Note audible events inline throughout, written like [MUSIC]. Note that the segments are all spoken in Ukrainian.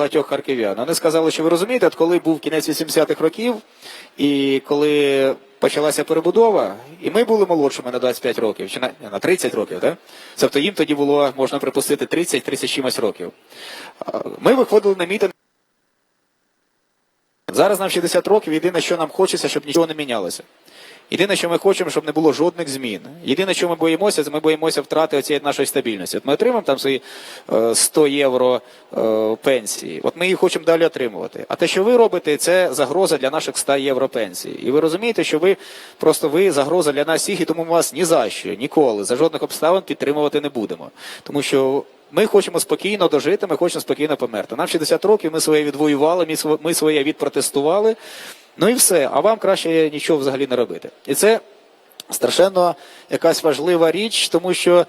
багатьох харків'ян. Вони сказали, що ви розумієте, от коли був кінець 80-х років, і коли почалася перебудова, і ми були молодшими на 25 років, чи на, на 30 років, так? Тобто їм тоді було, можна припустити, 30-30 чимось років. Ми виходили на мітинг. Зараз нам 60 років, єдине, що нам хочеться, щоб нічого не мінялося. Єдине, що ми хочемо, щоб не було жодних змін. Єдине, що ми боїмося, це ми боїмося втрати оцієї нашої стабільності. От ми отримаємо там свої е, 100 євро е, пенсії. От ми їх хочемо далі отримувати. А те, що ви робите, це загроза для наших 100 євро пенсій. І ви розумієте, що ви просто ви загроза для нас всіх, і тому ми вас ні за що, ніколи, за жодних обставин підтримувати не будемо. Тому що ми хочемо спокійно дожити, ми хочемо спокійно померти. Нам 60 років, ми своє відвоювали, ми своє відпротестували. Ну і все. А вам краще нічого взагалі не робити. І це страшенно якась важлива річ, тому що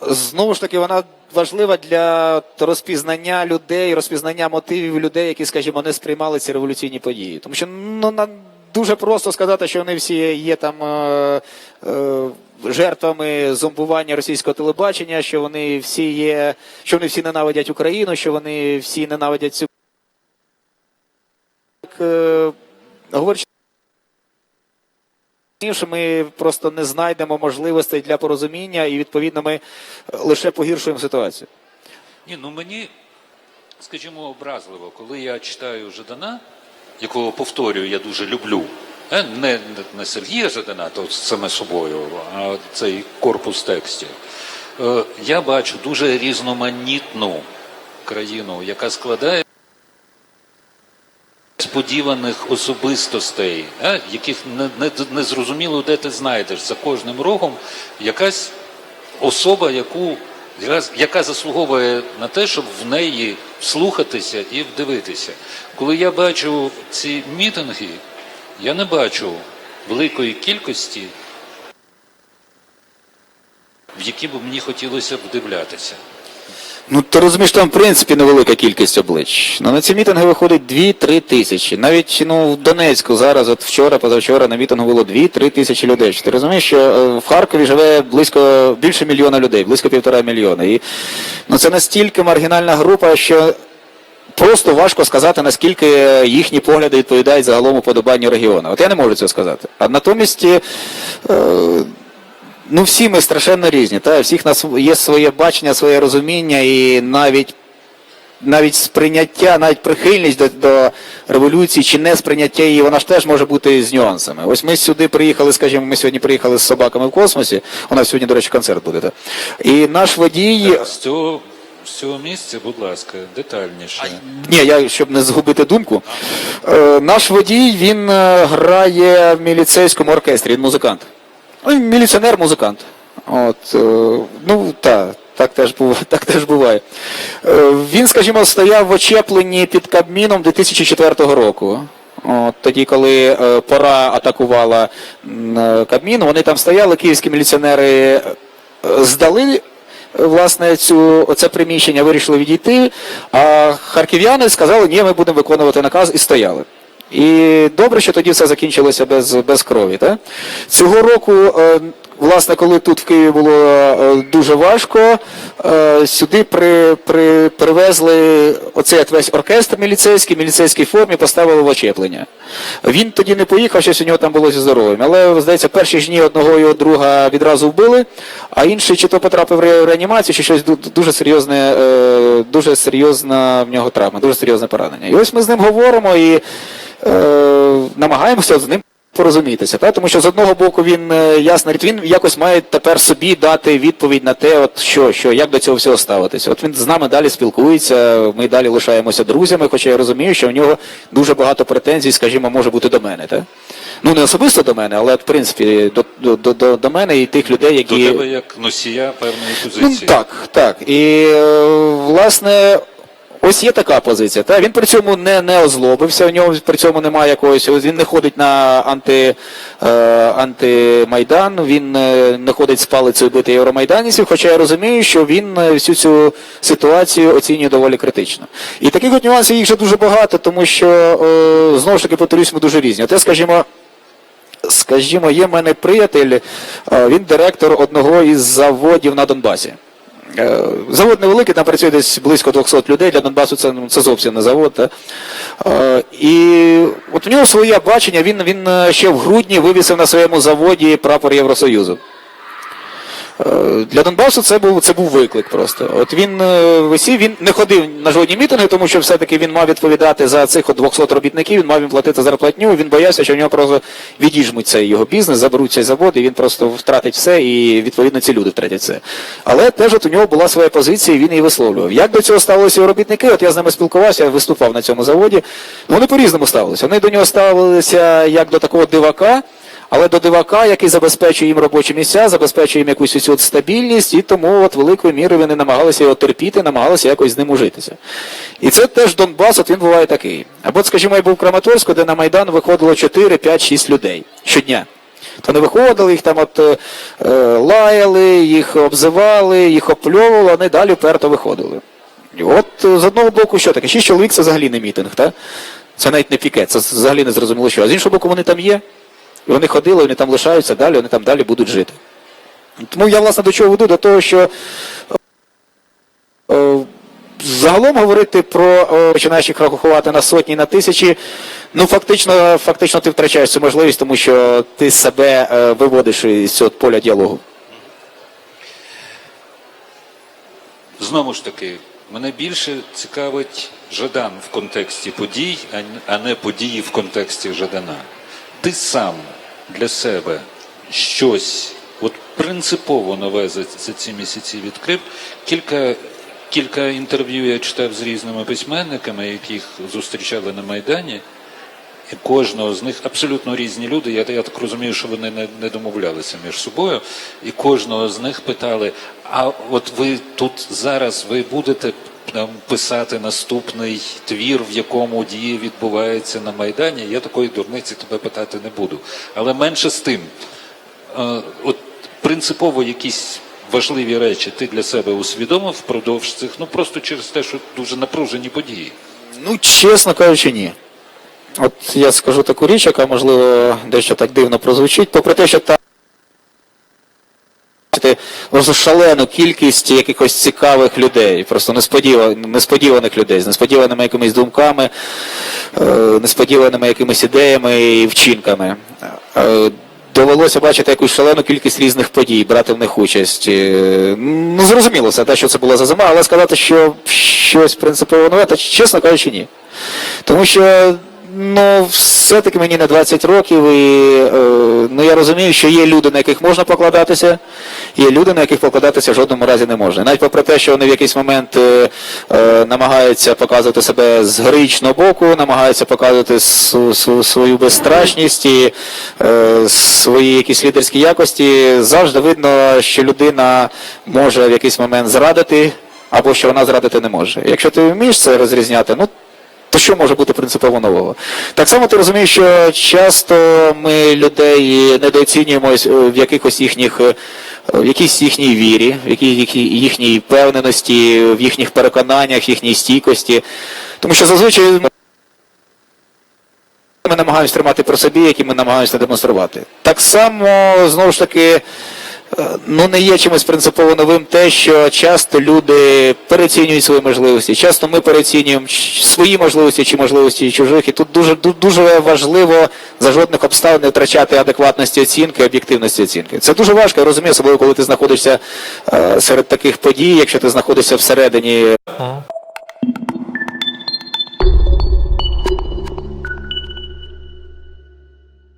знову ж таки вона важлива для розпізнання людей, розпізнання мотивів людей, які, скажімо, не сприймали ці революційні події. Тому що ну, на, дуже просто сказати, що вони всі є там. Е, е, Жертвами зомбування російського телебачення, що вони всі є, що вони всі ненавидять Україну, що вони всі ненавидять цю говорячи, що ми просто не знайдемо можливостей для порозуміння, і відповідно ми е, лише погіршуємо ситуацію. Ні, ну мені, скажімо, образливо, коли я читаю Жадана, якого повторюю, я дуже люблю. е, Не, не Сергія Жадана, то саме собою, а цей корпус текстів. Е, Я бачу дуже різноманітну країну, яка складає сподіваних особистостей, е, яких не, не, не зрозуміло, де ти знайдеш за кожним рогом якась особа, яку, яка заслуговує на те, щоб в неї вслухатися і вдивитися. Коли я бачу ці мітинги, я не бачу великої кількості, в які б мені хотілося вдивлятися. Ну, ти розумієш, там в принципі невелика кількість облич. Ну, на ці мітинги виходить 2-3 тисячі. Навіть ну, в Донецьку зараз, от вчора, позавчора на мітингу було 2-3 тисячі людей. Ти розумієш, що е, в Харкові живе близько більше мільйона людей, близько півтора мільйона. І ну, це настільки маргінальна група, що просто важко сказати, наскільки їхні погляди відповідають загалом уподобанню регіону. От я не можу цього сказати. А натомість. Е, Ну, всі ми страшенно різні. Та? У всіх нас є своє бачення, своє розуміння і навіть. Навіть сприйняття, навіть прихильність до, до революції чи не сприйняття її, вона ж теж може бути з нюансами. Ось ми сюди приїхали, скажімо, ми сьогодні приїхали з собаками в космосі. У нас сьогодні, до речі, концерт буде. Так? І наш водій. З цього, з цього місця, будь ласка, детальніше. Ні, я щоб не згубити думку. Е, наш водій він е, грає в міліцейському оркестрі, він музикант. Ну, міліціонер-музикант. От, е, ну, та, так теж буває. [LAUGHS] Так теж буває. Він, скажімо, стояв в очепленні під Кабміном 2004 року. От, тоді, коли е, пора атакувала е, Кабмін, вони там стояли, київські міліціонери здали власне цю оце приміщення вирішили відійти. А харків'яни сказали, ні, ми будемо виконувати наказ і стояли. І добре, що тоді все закінчилося без, без крові. Так? Цього року, е, власне, коли тут в Києві було е, дуже важко, е, сюди при, при, привезли оцей весь оркестр міліцейський, в міліцейській формі, поставили в очеплення. Він тоді не поїхав, щось у нього там було зі здоров'ям. Але, здається, перші ж дні одного його друга відразу вбили, а інший чи то потрапив в реанімацію, чи щось дуже серйозне, е, дуже серйозна в нього травма, дуже серйозне поранення. І ось ми з ним говоримо і е, намагаємося з ним порозумітися. Та? Тому що з одного боку він е, ясно, він якось має тепер собі дати відповідь на те, от що, що, як до цього всього ставитися. От він з нами далі спілкується, ми далі лишаємося друзями, хоча я розумію, що в нього дуже багато претензій, скажімо, може бути до мене. Та? Ну не особисто до мене, але в принципі до, до, до, до, до мене і тих людей, До які. тебе як носія певної Ну, позиції. так, так. І е, власне. Ось є така позиція. Та він при цьому не, не озлобився, у нього при цьому немає якогось. Він не ходить на анти, е, антимайдан, він е, не ходить з палицею бити євромайданівців, хоча я розумію, що він е, всю цю ситуацію оцінює доволі критично. І таких от нюансів їх вже дуже багато, тому що е, знову ж таки повторюсь, ми дуже різні. Те, скажімо. Скажімо, є в мене приятель, е, він директор одного із заводів на Донбасі. Е, Завод невеликий, там працює десь близько 200 людей. Для Донбасу це, ну, це зовсім не завод. Та? Е, І от у нього своє бачення, він, він е, ще в грудні вивісив на своєму заводі прапор Євросоюзу. Е, Для Донбасу це був, це був виклик просто. От він е, висів, він не ходив на жодні мітинги, тому що все-таки він мав відповідати за цих от 200 робітників, він мав їм платити зарплатню, він боявся, що в нього просто відіжмуть цей його бізнес, заберуть цей завод, і він просто втратить все, і відповідно ці люди втратять все. Але теж от у нього була своя позиція, і він її висловлював. Як до цього ставилися його робітники? От я з ними спілкувався, я виступав на цьому заводі. Вони по-різному ставилися. Вони до нього ставилися як до такого дивака. Але до дивака, який забезпечує їм робочі місця, забезпечує їм якусь цю от стабільність, і тому от великою мірою вони намагалися його терпіти, намагалися якось з ним ужитися. І це теж Донбас, от він буває такий. Або, скажімо, я був в Краматорську, де на Майдан виходило 4, 5, 6 людей щодня. То вони виходили, їх там от е, е, лаяли, їх обзивали, їх опльовували, вони далі вперто виходили. І от е, з одного боку, що таке? Шість чоловік це взагалі не мітинг, так? Це навіть не пікет, це взагалі не зрозуміло що. А з іншого боку, вони там є. І вони ходили, вони там лишаються далі, вони там далі будуть жити. Тому я, власне, до чого веду? До того, що е, загалом говорити про е, починаєш їх рахувати на сотні, на тисячі, ну фактично, фактично ти втрачаєш цю можливість, тому що ти себе е, виводиш із цього поля діалогу. Знову ж таки, мене більше цікавить Жадан в контексті подій, а не події в контексті Жадана. Ти сам для себе щось от принципово нове за, за ці місяці відкрив. Кілька, кілька інтерв'ю я читав з різними письменниками, яких зустрічали на Майдані. І кожного з них абсолютно різні люди. Я, я так розумію, що вони не, не домовлялися між собою. І кожного з них питали: а от ви тут зараз ви будете писати наступний твір, в якому дії відбувається на Майдані? Я такої дурниці тебе питати не буду. Але менше з тим, е, от принципово якісь важливі речі ти для себе усвідомив впродовж цих, ну просто через те, що дуже напружені події. Ну, чесно кажучи, ні. От я скажу таку річ, яка, можливо, дещо так дивно прозвучить, попри те, що бачите, просто шалену кількість якихось цікавих людей, просто несподіваних, несподіваних людей, з несподіваними якимись думками, е, несподіваними якимись ідеями і вчинками. Е, Довелося бачити якусь шалену кількість різних подій, брати в них участь. Е, Ну, зрозуміло, це те, що це була за зима, але сказати, що щось принципово нове, та чесно кажучи, ні. Тому що ну, все-таки мені не 20 років, і е, ну, я розумію, що є люди, на яких можна покладатися, є люди, на яких покладатися в жодному разі не можна. Навіть попри те, що вони в якийсь момент е, е, намагаються показувати себе з героїчного боку, намагаються показувати свою безстрашність і е, свої якісь лідерські якості, завжди видно, що людина може в якийсь момент зрадити, або що вона зрадити не може. Якщо ти вмієш це розрізняти, ну то що може бути принципово нового? Так само ти розумієш, що часто ми людей недооцінюємо е, в якихось їхніх, е, в якійсь їхній вірі, в якій- їхній впевненості, в їхніх переконаннях, їхній стійкості. Тому що зазвичай ми намагаємося тримати при собі, які ми намагаємося демонструвати. Так само, знову ж таки, ну не є чимось принципово новим те, що часто люди переоцінюють свої можливості. Часто ми переоцінюємо свої можливості чи можливості чужих. І тут дуже ду- дуже важливо за жодних обставин не втрачати адекватності оцінки, об'єктивності оцінки. Це дуже важко, я розумію, особливо коли ти знаходишся е, серед таких подій, якщо ти знаходишся всередині.